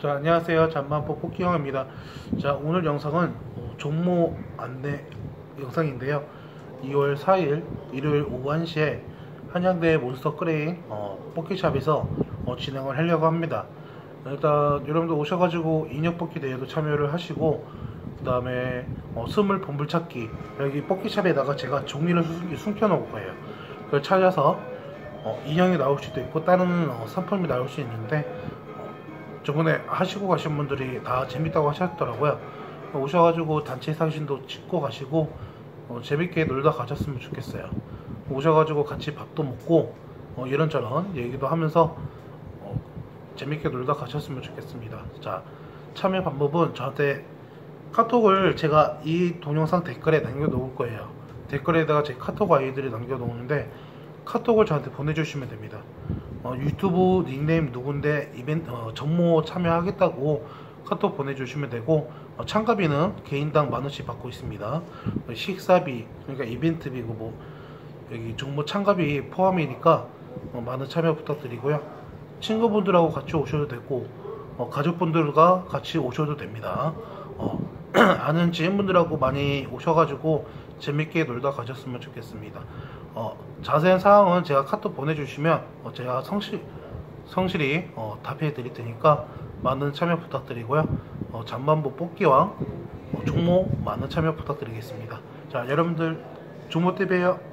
자 안녕하세요. 잠만포 뽑기형입니다. 자 오늘 영상은 어, 종모 안내 영상인데요. 2월 4일 일요일 오후 1시에 한양대 몬스터 크레인 어, 뽑기샵에서 어, 진행을 하려고 합니다. 일단 여러분들 오셔가지고 인형 뽑기 대회도 참여를 하시고 그 다음에 어, 스물 보물찾기 여기 뽑기샵에다가 제가 종이를 숨- 숨겨놓을 거예요. 그걸 찾아서 어, 인형이 나올 수도 있고 다른 어, 상품이 나올 수 있는데 저번에 하시고 가신 분들이 다 재밌다고 하셨더라고요. 오셔가지고 단체 사진도 찍고 가시고 어, 재밌게 놀다 가셨으면 좋겠어요. 오셔가지고 같이 밥도 먹고 어, 이런저런 얘기도 하면서 어, 재밌게 놀다 가셨으면 좋겠습니다. 자 참여 방법은 저한테 카톡을 제가 이 동영상 댓글에 남겨놓을 거예요. 댓글에다가 제 카톡 아이디를 남겨놓는데 카톡을 저한테 보내주시면 됩니다. 어, 유튜브 닉네임 누군데 이벤트 어, 정모 참여하겠다고 카톡 보내주시면 되고 어, 참가비는 개인당 만 원씩 받고 있습니다. 어, 식사비 그러니까 이벤트비고 뭐 여기 정모 참가비 포함이니까 어, 많은 참여 부탁드리고요. 친구분들하고 같이 오셔도 되고 어, 가족분들과 같이 오셔도 됩니다. 어, 아는 지인분들하고 많이 오셔가지고 재밌게 놀다 가셨으면 좋겠습니다. 어, 자세한 사항은 제가 카톡 보내주시면 어, 제가 성실, 성실히 어, 답해 드릴 테니까 많은 참여 부탁드리고요. 어, 잠만보 뽑기왕 어, 종모 많은 참여 부탁드리겠습니다. 자, 여러분들 종모 때 봬요.